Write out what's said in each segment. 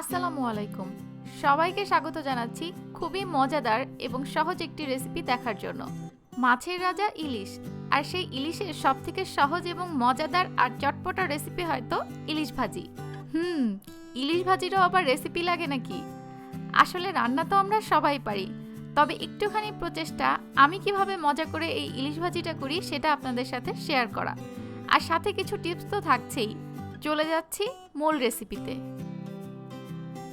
আসসালামু আলাইকুম। সবাইকে স্বাগত জানাচ্ছি খুবই মজাদার এবং সহজ একটি রেসিপি দেখার জন্য। মাছের রাজা ইলিশ। আর সেই ইলিশের সব থেকে সহজ এবং মজাদার আর চটপটা রেসিপি হয়তো ইলিশ ভাজি। হুম, ইলিশ ভাজিরও আবার রেসিপি লাগে নাকি? আসলে রান্না তো আমরা সবাই পারি। তবে একটুখানি প্রচেষ্টা, আমি কীভাবে মজা করে এই ইলিশ ভাজিটা করি সেটা আপনাদের সাথে শেয়ার করা। আর সাথে কিছু টিপস তো থাকছেই। চলে যাচ্ছি মূল রেসিপিতে।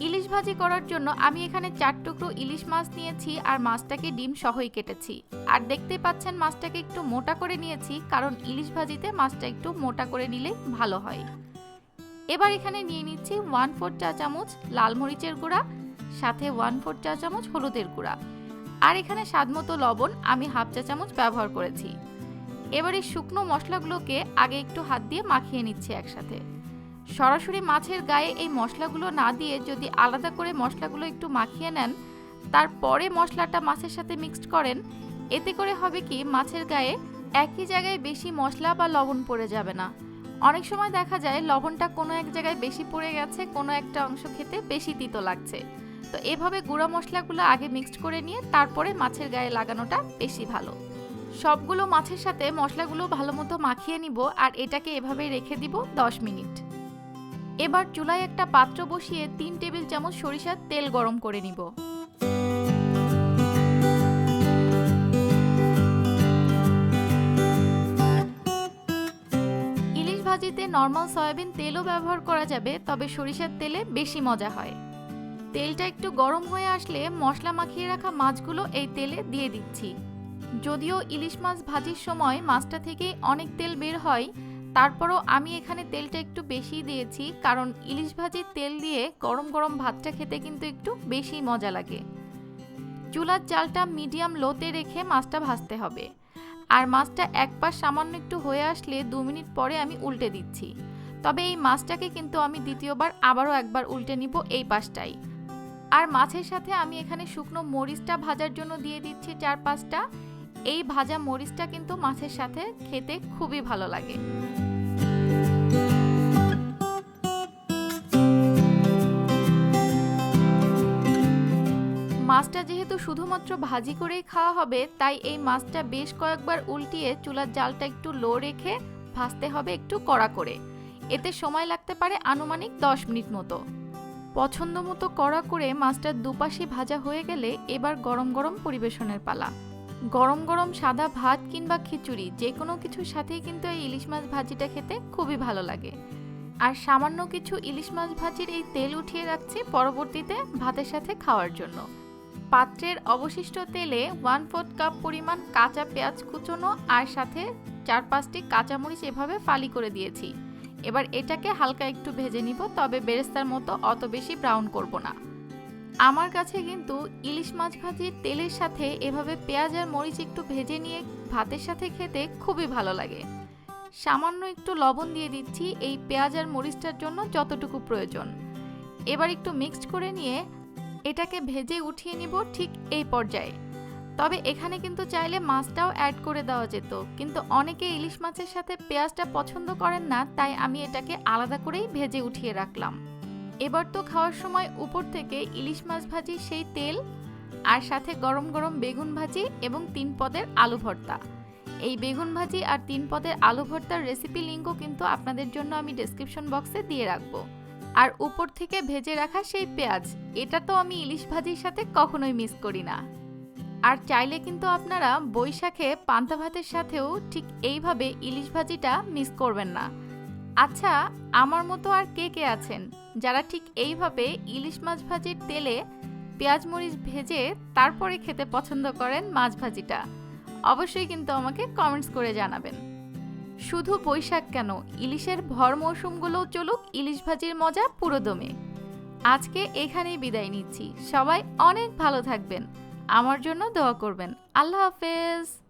ইলিশ ভাজি করার জন্য আমি এখানে চার টুকরো ইলিশ মাছ নিয়েছি আর মাছটাকে ডিম সহই কেটেছি। আর দেখতে পাচ্ছেন মাছটাকে একটু মোটা করে নিয়েছি, কারণ ইলিশ ভাজিতে মাছটা একটু মোটা করে নিলে ভালো হয়। এবার এখানে নিয়ে নিচ্ছি ওয়ান ফোর চা চামচ লাল মরিচের গুঁড়া, সাথে ওয়ান ফোর চা চামচ হলুদের গুঁড়া। আর এখানে স্বাদমতো লবণ আমি হাফ চা চামচ ব্যবহার করেছি। এবার এই শুকনো মশলাগুলোকে আগে একটু হাত দিয়ে মাখিয়ে নিচ্ছি একসাথে। সরাসরি মাছের গায়ে এই মশলাগুলো না দিয়ে যদি আলাদা করে মশলাগুলো একটু মাখিয়ে নেন, তারপরে মশলাটা মাছের সাথে মিক্সড করেন, এতে করে হবে কি মাছের গায়ে একই জায়গায় বেশি মশলা বা লবণ পড়ে যাবে না। অনেক সময় দেখা যায় লবণটা কোনো এক জায়গায় বেশি পড়ে গেছে, কোনো একটা অংশ খেতে বেশি তিতো লাগছে। তো এভাবে গুঁড়া মশলাগুলো আগে মিক্সড করে নিয়ে তারপরে মাছের গায়ে লাগানোটা বেশি ভালো। সবগুলো মাছের সাথে মশলাগুলো ভালো মতো মাখিয়ে নিব আর এটাকে এভাবে রেখে দিব দশ মিনিট। এবার চুলায় একটা পাত্র বসিয়ে তিন টেবিল চামচ সরিষার তেল গরম করে নিব। ইলিশ ভাজিতে নর্মাল সয়াবিন তেলও ব্যবহার করা যাবে, তবে সরিষার তেলে বেশি মজা হয়। তেলটা একটু গরম হয়ে আসলে মশলা মাখিয়ে রাখা মাছগুলো এই তেলে দিয়ে দিচ্ছি। যদিও ইলিশ মাছ ভাজির সময় মাছটা থেকে অনেক তেল বের হয় তারপরও আমি এখানে তেলটা একটু বেশি দিয়েছি, কারণ ইলিশ ভাজির তেল দিয়ে গরম গরম ভাতটা খেতে কিন্তু একটু বেশি মজা লাগে। চুলার চালটা মিডিয়াম লোতে রেখে মাছটা ভাজতে হবে। আর মাছটা এক পাশ সামান্য একটু হয়ে আসলে দু মিনিট পরে আমি উল্টে দিচ্ছি। তবে এই মাছটাকে কিন্তু আমি দ্বিতীয়বার আবারও একবার উল্টে নিব এই পাশটাই। আর মাছের সাথে আমি এখানে শুকনো মরিচটা ভাজার জন্য দিয়ে দিচ্ছি চার পাঁচটা। এই ভাজা মরিচটা কিন্তু মাছের সাথে খেতে খুবই ভালো লাগে। মাছটা যেহেতু শুধুমাত্র ভাজি করেই খাওয়া হবে, তাই এই মাছটা বেশ কয়েকবার উল্টিয়ে চুলার জালটা একটু লো রেখে ভাজতে হবে একটু কড়া করে। এতে সময় লাগতে পারে আনুমানিক দশ মিনিট মতো। পছন্দ মতো কড়া করে মাছটা দুপাশে ভাজা হয়ে গেলে এবার গরম গরম পরিবেশনের পালা। গরম গরম সাদা ভাত কিংবা খিচুড়ি, যে কোনো কিছুর সাথেই কিন্তু এই ইলিশ মাছ ভাজিটা খেতে খুবই ভালো লাগে। আর সামান্য কিছু ইলিশ মাছ ভাজির এই তেল উঠিয়ে রাখছি পরবর্তীতে ভাতের সাথে খাওয়ার জন্য। পাত্রের অবশিষ্ট তেলে ওয়ান ফোর্থ কাপ পরিমাণ কাঁচা পেঁয়াজ কুচোনো আর সাথে চার পাঁচটি কাঁচামরিচ এভাবে ফালি করে দিয়েছি। এবার এটাকে হালকা একটু ভেজে নিব, তবে বেরেস্তার মতো অত বেশি ব্রাউন করব না। আমার কাছে কিন্তু ইলিশ মাছ ভাজির তেলের সাথে এভাবে পেঁয়াজ আর মরিচ একটু ভেজে নিয়ে ভাতের সাথে খেতে খুবই ভালো লাগে। সামান্য একটু লবণ দিয়ে দিচ্ছি এই পেঁয়াজ আর মরিচটার জন্য যতটুকু প্রয়োজন। এবার একটু মিক্সড করে নিয়ে এটাকে ভেজে উঠিয়ে নিব ঠিক এই পর্যায়ে। তবে এখানে কিন্তু চাইলে মাছটাও অ্যাড করে দেওয়া যেত। কিন্তু অনেকে ইলিশ মাছের সাথে পেঁয়াজটা পছন্দ করেন না, তাই আমি এটাকে আলাদা করেই ভেজে উঠিয়ে রাখলাম। এবার তো খাওয়ার সময় উপর থেকে ইলিশ মাছ ভাজি সেই তেল, আর সাথে গরম গরম বেগুন ভাজি এবং তিন পদের আলু ভর্তা। এই বেগুন ভাজি আর তিন পদের আলু ভর্তার রেসিপি লিঙ্কও কিন্তু আপনাদের জন্য আমি ডেসক্রিপশন বক্সে দিয়ে রাখব। আর উপর থেকে ভেজে রাখা সেই পেঁয়াজ, এটা তো আমি ইলিশ ভাজির সাথে কখনোই মিস করি না। আর চাইলে কিন্তু আপনারা বৈশাখে পান্তা ভাতের সাথেও ঠিক এইভাবে ইলিশ ভাজিটা মিস করবেন না। আচ্ছা আমার মতো আর কে কে আছেন যারা ঠিক এইভাবে ইলিশ মাছ ভাজির তেলে পেঁয়াজ মরিচ ভেজে তারপরে খেতে পছন্দ করেন মাছ ভাজিটা? অবশ্যই কিন্তু আমাকে কমেন্টস করে জানাবেন। শুধু বৈশাখ কেন? ইলিশের ভর মৌসুমগুলোও চলুক, ইলিশ ভাজির মজা পুরো দমে। আজকে এখানেই বিদায় নিচ্ছি। সবাই অনেক ভালো থাকবেন। আমার জন্য দোয়া করবেন। আল্লাহ হাফেজ।